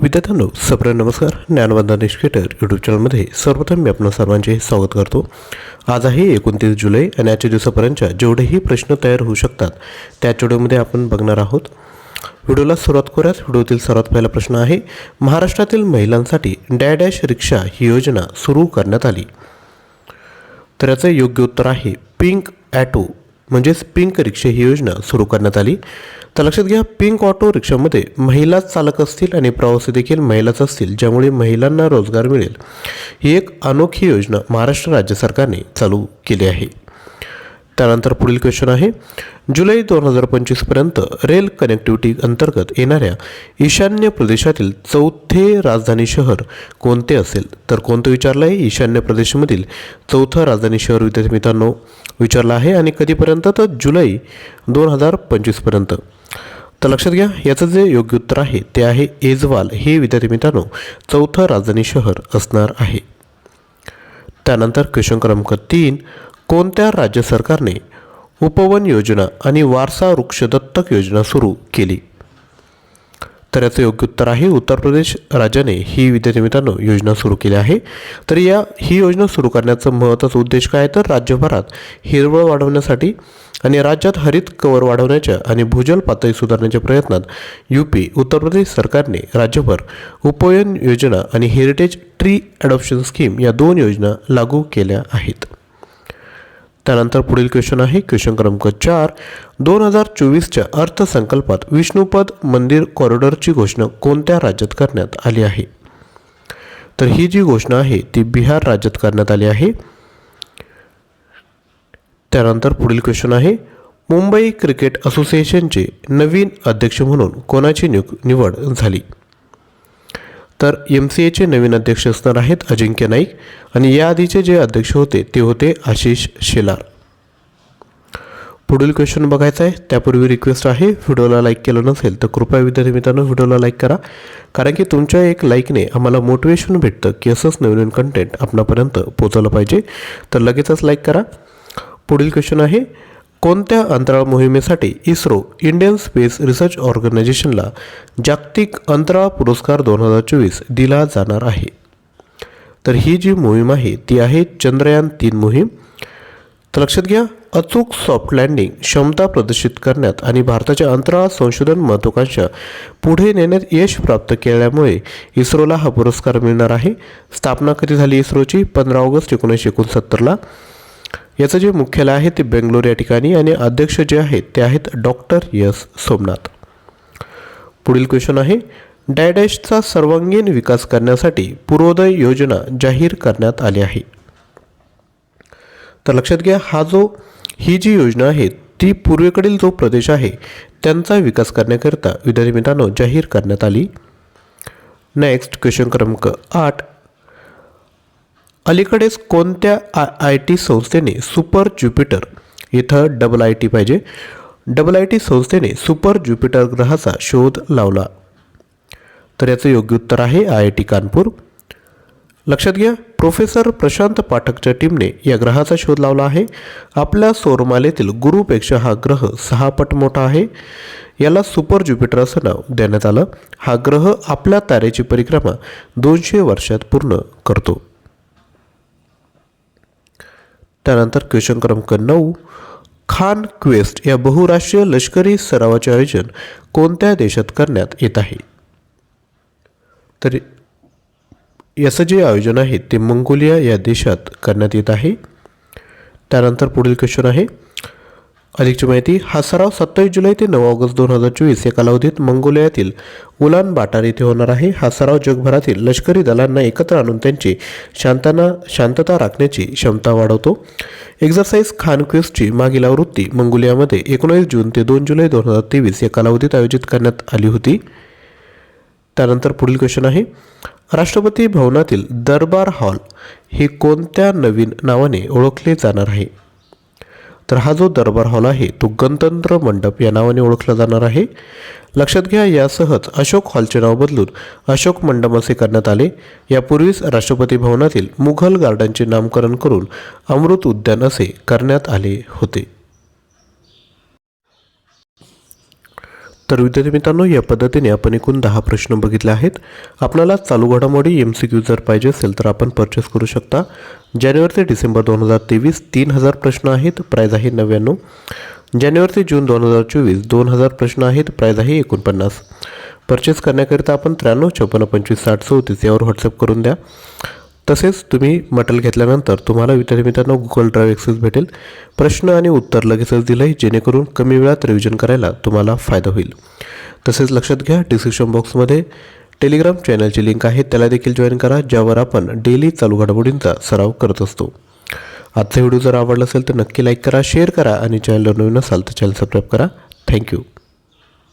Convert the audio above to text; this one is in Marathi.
विद्यार्थ्यांनो सप्र नमस्कार. ज्ञानवंदा निष्केटर यूट्यूब चॅनलमध्ये सर्वप्रथम मी आपण सर्वांचे स्वागत करतो. आज आहे एकोणतीस जुलै आणि आजच्या दिवसापर्यंतच्या जेवढेही प्रश्न तयार होऊ शकतात त्या व्हिडिओमध्ये आपण बघणार आहोत. व्हिडिओला सुरुवात करूयात. व्हिडिओतील सर्वात पहिला प्रश्न आहे महाराष्ट्रातील महिलांसाठी डॅडॅश रिक्षा ही योजना सुरू करण्यात आली. तर याचं योग्य उत्तर आहे पिंक ॲटो. म्हणजेच पिंक रिक्षा ही योजना सुरू करण्यात आली. तर लक्षात घ्या पिंक ऑटो रिक्षामध्ये महिलाच चालक असतील आणि प्रवासी देखील महिलाच असतील ज्यामुळे महिलांना रोजगार मिळेल. ही एक अनोखी योजना महाराष्ट्र राज्य सरकारने चालू केली आहे. त्यानंतर पुढील क्वेश्चन आहे. जुलै दोन हजार पंचवीसपर्यंत रेल कनेक्टिव्हिटी अंतर्गत येणाऱ्या ईशान्य प्रदेशातील चौथे राजधानी शहर कोणते असेल? तर कोणतं विचारलं आहे? ईशान्य प्रदेशमधील चौथं राजधानी शहर विद्यार्थी मित्रांनो विचारलं आहे. आणि कधीपर्यंत? तर जुलै दोन हजार पंचवीसपर्यंत तर लक्षात घ्या याचं जे योग्य उत्तर आहे ते आहे एजवाल. हे विद्यार्थी मित्रांनो चौथं राजधानी शहर असणार आहे. त्यानंतर क्वेश्चन क्रमांक तीन कोणत्या राज्य सरकारने उपवन योजना आणि वारसा वृक्ष दत्तक योजना सुरू केली? तर याचं योग्य उत्तर आहे उत्तर प्रदेश राज्याने ही विद्यार्थी मित्रांनो योजना सुरू केली आहे. तर या ही योजना सुरू करण्याचा महत्त्वाचा उद्देश काय आहे? तर राज्यभरात हिरवळ वाढवण्यासाठी आणि राज्यात हरित कवर वाढवण्याच्या आणि भूजल पातळी सुधारण्याच्या प्रयत्नात यू पी उत्तर प्रदेश सरकारने राज्यभर उपयन योजना आणि हेरिटेज ट्री ॲडॉप्शन स्कीम या दोन योजना लागू केल्या आहेत. त्यानंतर पुढील क्वेश्चन आहे क्वेश्चन क्रमांक चार. दोन हजार चोवीसच्या अर्थसंकल्पात विष्णुपद मंदिर कॉरिडॉरची घोषणा कोणत्या राज्यात करण्यात आली आहे? तर ही जी घोषणा आहे ती बिहार राज्यात करण्यात आली आहे. त्यानंतर पुढील क्वेश्चन आहे मुंबई क्रिकेट असोसिएशनचे नवीन अध्यक्ष म्हणून कोणाची नियुक् निवड झाली? तर एम सी एचे नवीन अध्यक्ष असणार आहेत अजिंक्य नाईक आणि याआधीचे जे अध्यक्ष होते ते होते आशिष शेलार. पुढील क्वेश्चन बघायचा आहे. त्यापूर्वी रिक्वेस्ट आहे व्हिडिओला लाईक केलं नसेल तर कृपया विद्यार्थी मित्रांनो व्हिडिओला लाईक करा. कारण की तुमच्या एक लाईकने आम्हाला मोटिवेशन भेटतं की असंच नवीन कंटेंट आपणापर्यंत पोचवलं पाहिजे. तर लगेचच लाईक करा. पुढील क्वेश्चन आहे कोणत्या अंतराळ मोहिमेसाठी इस्रो इंडियन स्पेस रिसर्च ऑर्गनायझेशनला जागतिक अंतराळ पुरस्कार दोन हजार चोवीस दिला जाणार आहे? तर ही जी मोहीम आहे ती आहे चंद्रयान तीन मोहीम. तर लक्षात घ्या अचूक सॉफ्ट लँडिंग क्षमता प्रदर्शित करण्यात आणि भारताच्या अंतराळ संशोधन महत्त्वाकांक्षा पुढे नेण्यात यश प्राप्त केल्यामुळे इस्रोला हा पुरस्कार मिळणार आहे. स्थापना कधी झाली इस्रोची? पंधरा ऑगस्ट एकोणीसशे एकोणसत्तरला. याचं जे मुख्यालय आहे ते बेंगलोर या ठिकाणी आणि अध्यक्ष जे आहेत ते आहेत डॉक्टर यस सोमनाथ. पुढील क्वेश्चन आहे डायडॅशचा सर्वांगीण विकास करण्यासाठी पूर्वोदय योजना जाहीर करण्यात आली आहे. तर लक्षात घ्या हा जो ही जी योजना आहे ती पूर्वेकडील जो प्रदेश आहे त्यांचा विकास करण्याकरिता विद्यार्थी मित्रांनो जाहीर करण्यात आली. नेक्स्ट क्वेश्चन क्रमांक आठ अलीकडेच कोणत्या आय आय टी संस्थेने सुपर ज्युपिटर इथं डबल आय टी पाहिजे? डबल आय टी संस्थेने सुपर ज्युपिटर ग्रहाचा शोध लावला. तर याचं योग्य उत्तर आहे आय आय टी कानपूर. लक्षात घ्या प्रोफेसर प्रशांत पाठकच्या टीमने या ग्रहाचा शोध लावला आहे. आपल्या सौरमालेतील गुरुपेक्षा हा ग्रह सहा पट मोठा आहे. याला सुपर ज्युपिटर असं नाव देण्यात आलं. हा ग्रह आपल्या तारेची परिक्रमा दोनशे वर्षात पूर्ण करतो. त्यानंतर क्वेश्चन क्रमांक नऊ खान क्वेस्ट या बहुराष्ट्रीय लष्करी सरावाचे आयोजन कोणत्या देशात करण्यात येत आहे? तर याचं जे आयोजन आहे ते मंगोलिया या देशात करण्यात येत आहे. त्यानंतर पुढील क्वेश्चन आहे अधिकची माहिती हा सराव सत्तावीस जुलै ते नऊ ऑगस्ट दोन हजार चोवीस या कालावधीत मंगोलियातील उलान बाटार येथे होणार आहे. हा सराव जगभरातील लष्करी दलांना एकत्र आणून त्यांची शांतना शांतता राखण्याची क्षमता वाढवतो. एक्झरसाइज खानक्वेस्टची मागील आवृत्ती मंगोलियामध्ये एकोणीस जून ते दोन जुलै दोन हजार तेवीस या कालावधीत आयोजित करण्यात आली होती. त्यानंतर पुढील क्वेश्चन आहे. राष्ट्रपती भवनातील दरबार हॉल हे कोणत्या नवीन नावाने ओळखले जाणार आहे? तर हा जो दरबार हॉल आहे तो गणतंत्र मंडप या नावाने ओळखला जाणार आहे. लक्षात घ्या यासहच अशोक हॉलचे नाव बदलून अशोक मंडप असे करण्यात आले. यापूर्वीच राष्ट्रपती भवनातील मुघल गार्डनचे नामकरण करून अमृत उद्यान असे करण्यात आले होते. तर विद्यार्थी मित्रांनो या पद्धतीने आपण एकूण दहा प्रश्न बघितले आहेत. आपल्याला चालू घडामोडी एम सी क्यू जर पाहिजे असेल तर आपण परचेस करू शकता. जानेवारी ते डिसेंबर दोन हजार तेवीस तीन हजार प्रश्न आहेत प्राईज आहे नव्याण्णव. जानेवारी ते जून दोन हजार चोवीस दोन हजार प्रश्न आहेत प्राईज आहे एकोणपन्नास. परचेस करण्याकरिता आपण त्र्याण्णव चौपन्न पंचवीस साठ चौतीस यावर व्हॉट्सअप करून द्या. तसेच तुम्ही मटेरियल घेतल्यानंतर तुम्हाला विद्यार्थी मित्रांनो गुगल ड्राईव्ह ॲक्सेस भेटेल. प्रश्न आणि उत्तर लगेचच दिलं आहे जेणेकरून कमी वेळात रिव्हिजन करायला तुम्हाला फायदा होईल. तसेच लक्षात घ्या डिस्क्रिप्शन बॉक्समध्ये टेलिग्राम चॅनलची लिंक आहे त्याला देखील जॉईन करा ज्यावर आपण डेली चालू घडामोडींचा सराव करत असतो. आजचा व्हिडिओ जर आवडला असेल तर नक्की लाईक करा शेअर करा आणि चॅनलवर नवीन असाल तर चॅनल सबस्क्राईब करा. थँक्यू